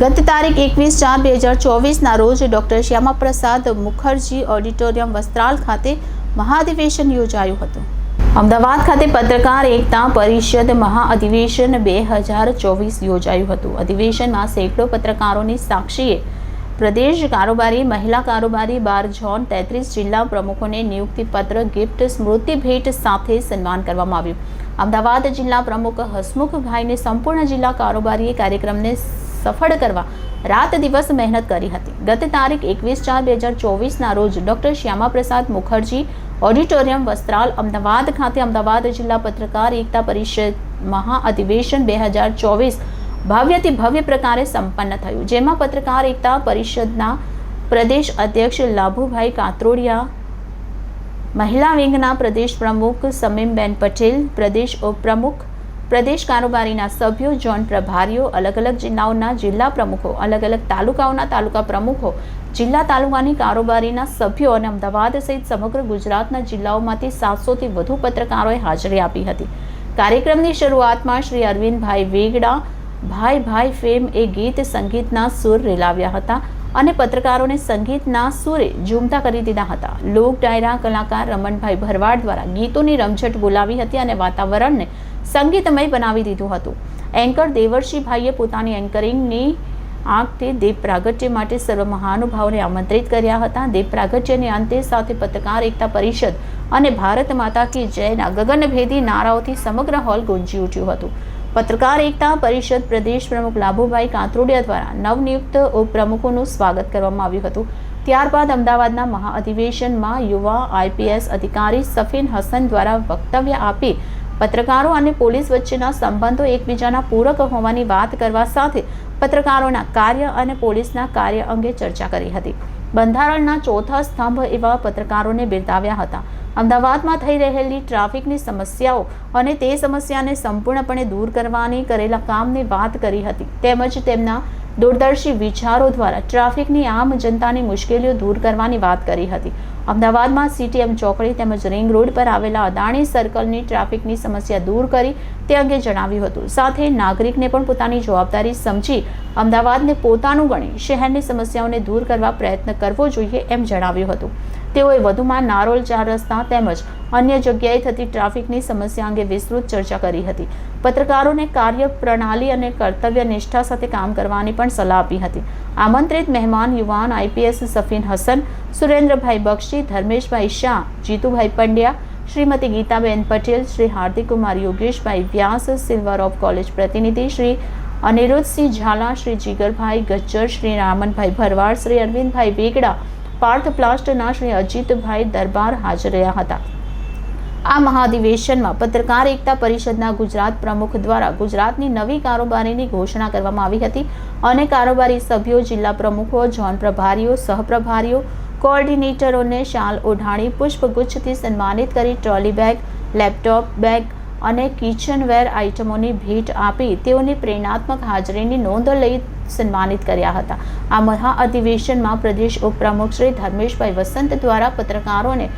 ગત તારીખ એકવીસ ચાર બે હજાર ચોવીસના રોજ ડૉક્ટર શ્યામાપ્રસાદ મુખર્જી ઓડિટોરિયમ વસ્ત્રાલ ખાતે મહાઅધિવેશન યોજાયું હતું. અમદાવાદ ખાતે પત્રકાર એકતા પરિષદ મહાઅધિવેશન બે હજાર ચોવીસ યોજાયું હતું. અધિવેશનમાં સેંકડો પત્રકારોની સાક્ષીએ પ્રદેશ કારોબારી, મહિલા કારોબારી, બાર ઝોન તેત્રીસ જિલ્લા પ્રમુખોને નિયુક્તિપત્ર, ગિફ્ટ, સ્મૃતિ ભેટ સાથે સન્માન કરવામાં આવ્યું. અમદાવાદ જિલ્લા પ્રમુખ હસમુખભાઈને સંપૂર્ણ જિલ્લા કારોબારીએ કાર્યક્રમને સફળ કરવા રાત દિવસ મહેનત કરી હતી. ગત તારીખ એકવીસ ચાર બે હજાર ચોવીસના રોજ ડૉક્ટર શ્યામાપ્રસાદ મુખર્જી, ઓડિટોરિયમ વસ્ત્રાલ, અમદાવાદ ખાતે અમદાવાદ જિલ્લા પત્રકાર એકતા પરિષદ મહાઅધિવેશન બે હજાર ચોવીસ ભવ્યથી ભવ્ય પ્રકારે સંપન્ન થયું. જેમાં પત્રકાર એકતા પરિષદના પ્રદેશ અધ્યક્ષ લાભુભાઈ કાતરોડિયા, મહિલા વિંગના પ્રદેશ પ્રમુખ સમીમબેન પટેલ, પ્રદેશ ઉપપ્રમુખ પ્રદેશ કારોબારીના સભ્યો ઝોન પ્રભારીઓ અલગ અલગ જિલ્લાઓના જિલ્લા પ્રમુખો અલગ અલગ તાલુકાઓના તાલુકા પ્રમુખો, જિલ્લા તાલુકાની કારોબારીના સભ્યો અને અમદાવાદ સહિત સમગ્ર ગુજરાતના જિલ્લાઓમાંથી સાતસોથી વધુ પત્રકારોએ હાજરી આપી હતી. કાર્યક્રમની શરૂઆતમાં શ્રી અરવિંદભાઈ વેગડા, ભાઈ ભાઈ ફેમ એ ગીત સંગીતના સુર રેલાવ્યા હતા. અને પત્રકારોને સંગીતના સુરે ઝૂમતા કરી દીધા હતા. લોક ડાયરા કલાકાર રમણભાઈ ભરવાડ દ્વારા ગીતોની રમઝટ બોલાવી હતી અને વાતાવરણને સંગીતમય બનાવી દીધું હતું. એન્કર દેવર્ષિભાઈએ પોતાની એન્કરિંગની આંખથી દેવ પ્રાગટ્ય માટે સર્વ મહાનુભાવોને આમંત્રિત કર્યા હતા. દેવ પ્રાગટ્યની અંતે સાથે પત્રકાર એકતા પરિષદ અને ભારત માતા કી જયના ગગનભેદી નારાઓથી સમગ્ર હોલ ગુંજી ઉઠ્યું હતું. પત્રકાર એકતા પરિષદ પ્રદેશ પ્રમુખ લાભુભાઈ કાંતરોડિયા દ્વારા નવનિયુક્ત ઉપપ્રમુખોનું સ્વાગત કરવામાં આવ્યું હતું. ત્યારબાદ અમદાવાદના મહાઅધિવેશનમાં યુવા આઈપીએસ અધિકારી સફીન હસન દ્વારા વક્તવ્ય આપી પત્રકારો અને પોલીસ વચ્ચેના સંબંધો એકબીજાના પૂરક હોવાની વાત કરવા સાથે પત્રકારોના કાર્ય અને પોલીસના કાર્ય અંગે ચર્ચા કરી હતી. બંધારણના ચોથા સ્તંભ એવા પત્રકારોને બિરદાવ્યા હતા. અમદાવાદમાં થઈ રહેલી ટ્રાફિકની સમસ્યાઓ અને તે સમસ્યાને સંપૂર્ણપણે દૂર કરવાની કરેલા કામની વાત કરી હતી. તેમજ તેમના દૂરદર્શી વિચારો દ્વારા ટ્રાફિકની આમ જનતાની મુશ્કેલીઓ દૂર કરવાની વાત કરી હતી. અમદાવાદમાં સીટીએમ ચોકડી તેમજ રિંગ રોડ પર આવેલા અદાણી સર્કલની ટ્રાફિકની સમસ્યા દૂર કરી તે અંગે જણાવ્યું હતું. સાથે નાગરિકને પણ પોતાની જવાબદારી સમજી અમદાવાદને પોતાનું ગણી શહેરની સમસ્યાઓને દૂર કરવા પ્રયત્ન કરવો જોઈએ એમ જણાવ્યું હતું. તેઓએ વધુમાં નારોલ ચાર રસ્તા તેમજ અન્ય જગ્યાએ થતી ટ્રાફિકની સમસ્યા અંગે વિસ્તૃત ચર્ચા કરી હતી. પત્રકારોને કાર્ય પ્રણાલી અને કર્તવ્ય નિષ્ઠા સાથે કામ કરવાની પણ સલાહ આપી હતી. આમંત્રિત મહેમાન યુવાન IPS Safin Hasan, Surendrabhai Bakshi, Dharmeshbhai Shah, Jitubhai Pandya, Shrimati Gitaben Patel, Shri Hardik Kumar Yogeshbhai Vyas, Silver Oak College પ્રતિનિધિ શ્રી અનિરુદ્ધસિંહ ઝાલા, શ્રી જીગરભાઈ ગજ્જર, શ્રી રામનભાઈ ભરવાડ, શ્રી અરવિંદભાઈ વેગડા પાર્થ પ્લાસ્ટના શ્રી અજીતભાઈ દરબાર હાજર રહ્યા હતા. આ મહાધિવેશનમાં પત્રકાર એકતા પરિષદના ગુજરાત પ્રમુખ દ્વારા ગુજરાતની નવી કારોબારીની ઘોષણા કરવામાં આવી હતી અને કારોબારી સભ્યો, જિલ્લા પ્રમુખો, ઝોન પ્રભારીઓ, સહપ્રભારીઓ, કોઓર્ડિનેટરોને શાલ ઓઢાણી, પુષ્પગુચ્છથી સન્માનિત કરી ટ્રોલી બેગ, લેપટોપ બેગ અને કિચનવેર આઇટમોની ભેટ આપી તેઓની પ્રેરણાત્મક હાજરીની નોંધ લઈ સન્માનિત કર્યા હતા. આ મહાઅધિવેશનમાં પ્રદેશ ઉપપ્રમુખ શ્રી ધર્મેશભાઈ વસંત દ્વારા પત્રકારોને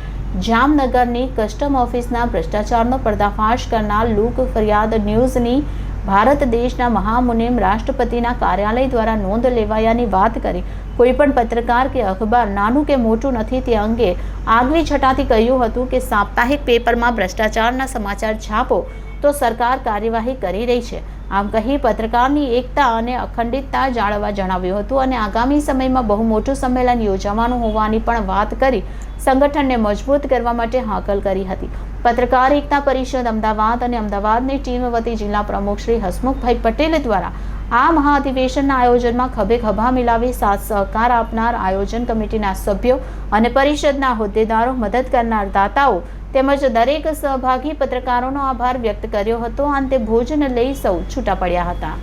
જામનગરની કસ્ટમ ઓફિસના ભ્રષ્ટાચારનો પર્દાફાશ કરનાર લોક ફરિયાદ ન્યૂઝની ભારત દેશના મહામુનિમ રાષ્ટ્રપતિના કાર્યાલય દ્વારા નોંધ લેવાયાની વાત કરી. કોઈપણ પત્રકાર કે અખબાર નાનું કે મોટું નથી તે અંગે આગવી છટાથી કહ્યું હતું કે સાપ્તાહિક પેપરમાં ભ્રષ્ટાચારના સમાચાર છાપો તો સરકાર કાર્યવાહી કરી રહી છે. આમ કહી પત્રકારની એકતા અને અખંડિતતા જાળવવા જણાવ્યું હતું અને આગામી સમયમાં બહુ મોટું સંમેલન યોજાવાનું હોવાની પણ વાત કરી સંગઠનને મજબૂત કરવા માટે હાકલ કરી હતી. પત્રકાર એકતા પરિષદ અમદાવાદ અને અમદાવાદની ટીમ વતી જિલ્લા પ્રમુખ શ્રી હસમુખભાઈ પટેલ દ્વારા આ મહાઅધિવેશનના આયોજનમાં ખભે ખભા મિલાવી સાથ સહકાર આપનાર આયોજન કમિટીના સભ્યો અને પરિષદના હોદ્દેદારો મદદ કરનાર દાતાઓ તેમજ દરેક સહભાગી પત્રકારોનો આભાર વ્યક્ત કર્યો હતો. અંતે ભોજન લઈ સૌ છૂટા પડ્યા હતા.